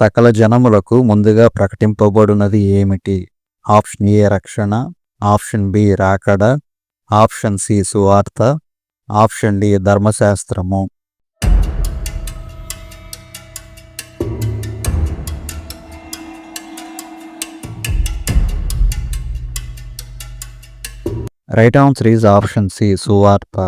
సకల జనములకు ముందుగా ప్రకటింపబడినది ఏమిటి? ఆప్షన్ ఏ రక్షణ. ఆప్షన్ బి రాకడ. ఆప్షన్ సి సువార్త. ఆప్షన్ డి ధర్మశాస్త్రము. Right answer is option C సువార్త.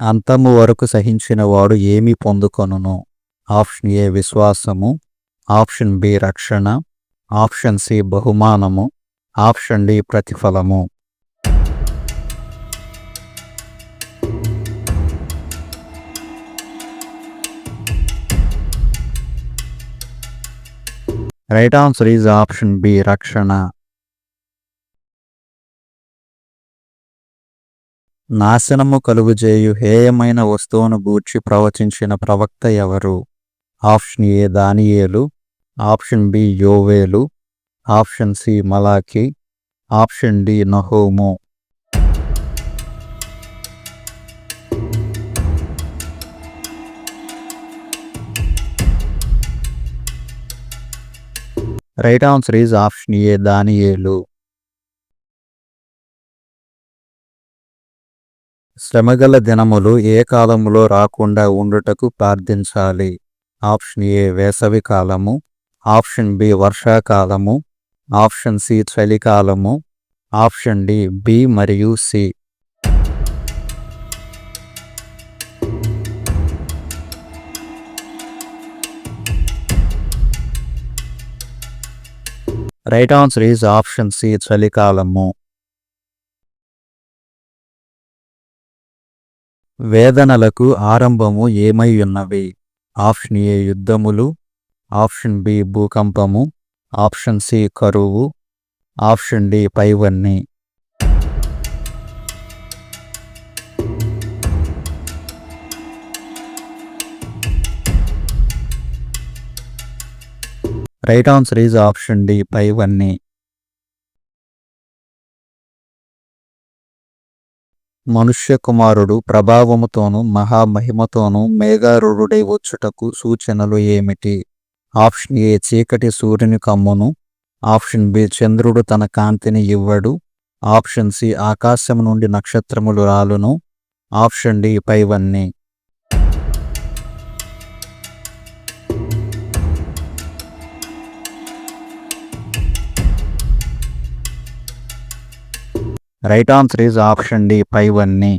అంతము వరకు సహించిన వాడు ఏమి పొందుకొనును? ఆప్షన్ ఏ విశ్వాసము. ఆప్షన్ బి రక్షణ. ఆప్షన్ సి బహుమానము. ఆప్షన్ డి ప్రతిఫలము. Right answer is option B రక్షణ. నాశనము కలుగుజేయు హేయమైన వస్తువును గూర్చి ప్రవచించిన ప్రవక్త ఎవరు? ఆప్షన్ ఏ దానియేలు ఆప్షన్ బి యోవేలు ఆప్షన్ సి మలాకి option D నహోము. Right answer is option A దానియేలు. శ్రమగల దినములు ఏ కాలములో రాకుండా ఉండుటకు ప్రార్థించాలి. ఆప్షన్ ఏ వేసవి కాలము ఆప్షన్ బి వర్షాకాలము ఆప్షన్ సి చలికాలము ఆప్షన్ డి బి మరియు C. Right answer is option C చలికాలము. వేదనలకు ఆరంభము ఏమై ఉన్నవి ఆప్షన్ ఏ యుద్ధములు. ఆప్షన్ బి భూకంపము. ఆప్షన్ సి కరువు. ఆప్షన్ డి పైవన్నీ. Right answer is option D పైవన్నీ. మనుష్య కుమారుడు మహామహిమతోనూ మహామహిమతోను మేఘారుడై వచ్చుటకు సూచనలు ఏమిటి? ఆప్షన్ ఏ చీకటి సూర్యుని కమ్మును. ఆప్షన్ బి చంద్రుడు తన కాంతిని ఇవ్వడు. ఆప్షన్ సి ఆకాశం నుండి నక్షత్రములు రాలును. ఆప్షన్ డి పైవన్నీ. Right answer is option D పైవన్నీ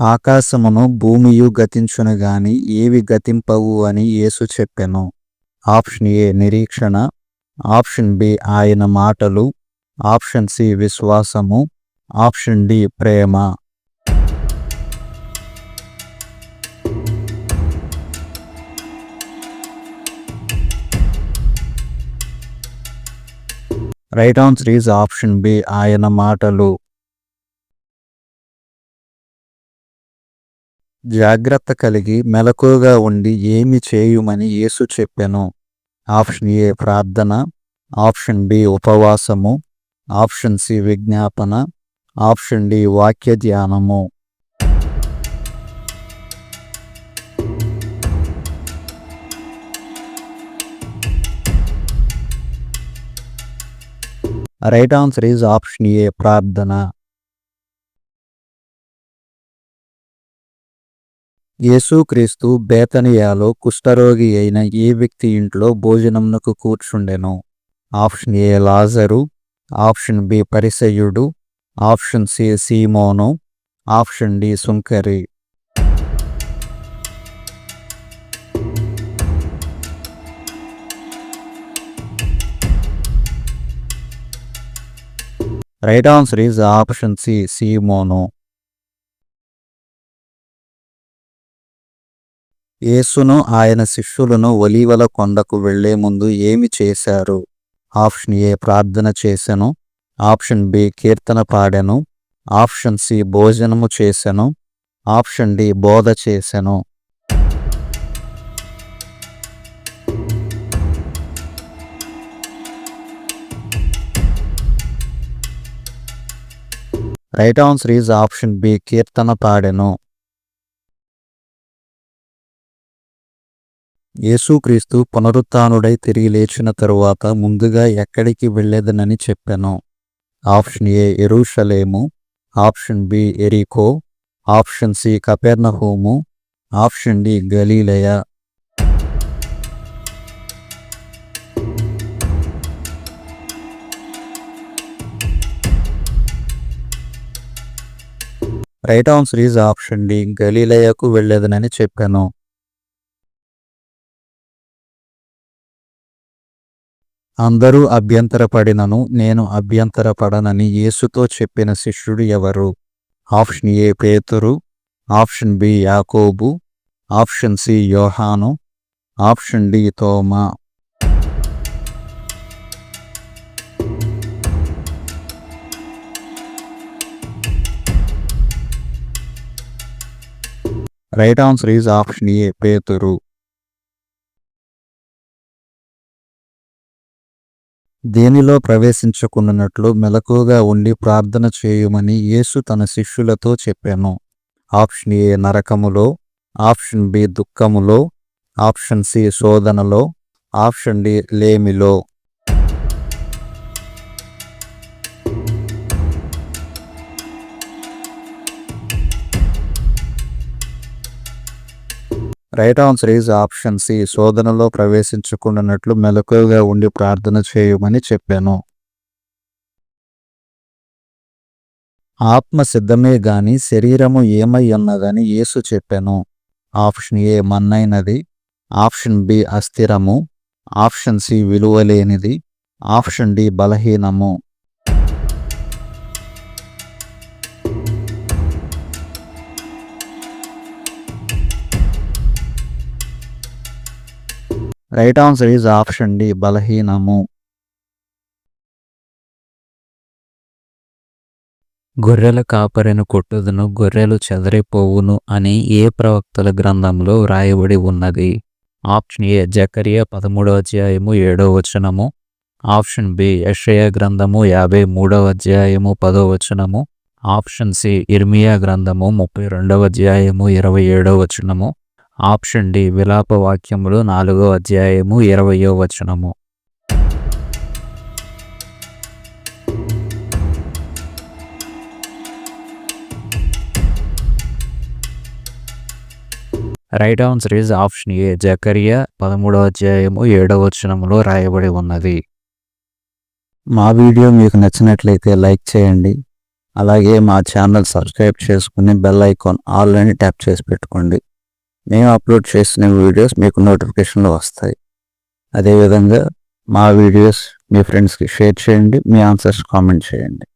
ఆకాశమును భూమియు గతించును గాని ఏవి గతింపవు అని యేసు చెప్పెను. ఆప్షన్ ఏ నిరీక్షణ. ఆప్షన్ బి ఆయన మాటలు. ఆప్షన్ సి విశ్వాసము. Option D Prema. Right answer is option B ఆయన మాటలు. జాగ్రత్త కలిగి మెలకుగా ఉండి ఏమి చేయుమని యేసు చెప్పెను. ఆప్షన్ ఏ ప్రార్థన. ఆప్షన్ బి ఉపవాసము. ఆప్షన్ సి విజ్ఞాపన. ఆప్షన్ డి వాక్య ధ్యానము. Right answer is option A ప్రార్థన యేసుక్రీస్తు బేతనియాలో కుష్ఠరోగి అయిన ఏ వ్యక్తి ఇంట్లో భోజనంకు కూర్చుండెను? Option A Lazarus option B పరిసయుడు option C Simon option D Sunkari right answer is option C సీమోను యేసును ఆయన శిష్యులను ఒలీవల కొండకు వెళ్ళే ముందు ఏమి చేశారు? ఆప్షన్ ఏ ప్రార్థన చేశాను ఆప్షన్ బి కీర్తన పాడెను. ఆప్షన్ సి భోజనము చేశాను ఆప్షన్ డి బోధ చేసెను. Right answer is option B కీర్తన పాడెను యేసుక్రీస్తు పునరుత్డై తిరిగి లేచిన తరువాత ముందుగా ఎక్కడికి వెళ్ళేదనని చెప్పాను ఆప్షన్ ఏ ఎరుషలేము ఆప్షన్ బి ఎరికో ఆప్షన్ సి కపెర్నహూము option D గలీలయ right answer is option D గలీలయకు వెళ్ళేదనని చెప్పాను. అందరూ అభ్యంతరపడినను నేను అభ్యంతరపడనని యేసుతో చెప్పిన శిష్యుడు ఎవరు? ఆప్షన్ ఏ పేతురు ఆప్షన్ బి యాకోబు ఆప్షన్ సి యోహాను option D Thomas. Right answer is option A పేతురు దేనిలో ప్రవేశించకున్నట్లు మెలకుగా ఉండి ప్రార్థన చేయుమని యేసు తన శిష్యులతో చెప్పాను. ఆప్షన్ ఏ నరకములో. ఆప్షన్ బి దుఃఖములో. ఆప్షన్ సి శోధనలో. Option D లేమిలో. Right answer is option C శోధనలో ప్రవేశించకుండానట్లు మెలకుగా ఉండి ప్రార్థన చేయమని చెప్పాను. ఆత్మ సిద్ధమే గాని శరీరము ఏమై ఉన్నదని యేసు చెప్పాను. ఆప్షన్ ఏ మన్నైనది ఆప్షన్ బి అస్థిరము ఆప్షన్ సి విలువలేనిది option D బలహీనము. Right answer is option D బలహీనము. గొర్రెల కాపరిను కొట్టుదును గొర్రెలు చెదరిపోవును అని ఏ ప్రవక్తల గ్రంథంలో వ్రాయబడి ఉన్నది? ఆప్షన్ ఏ జకరియా పదమూడవ అధ్యాయము ఏడవ వచనము. ఆప్షన్ బి యషయ గ్రంథము యాభై మూడవ అధ్యాయము పదో వచనము. ఆప్షన్ సి ఇర్మియా గ్రంథము ముప్పై రెండవ అధ్యాయము ఇరవై ఏడవ వచనము. ఆప్షన్ డి విలాప వాక్యములు నాలుగో అధ్యాయము ఇరవయో వచనము. Right answer is option A. Zechariah పదమూడవ అధ్యాయము ఏడవ వచనములో రాయబడి ఉన్నది. మా వీడియో మీకు నచ్చినట్లయితే లైక్ చేయండి. అలాగే మా ఛానల్ సబ్స్క్రైబ్ చేసుకుని బెల్ ఐకాన్ ఆల్ అని ట్యాప్ చేసి పెట్టుకోండి. మేము అప్లోడ్ చేసిన వీడియోస్ మీకు నోటిఫికేషన్లో వస్తాయి. అదేవిధంగా మా వీడియోస్ మీ ఫ్రెండ్స్కి షేర్ చేయండి మీ ఆన్సర్స్ కామెంట్ చేయండి.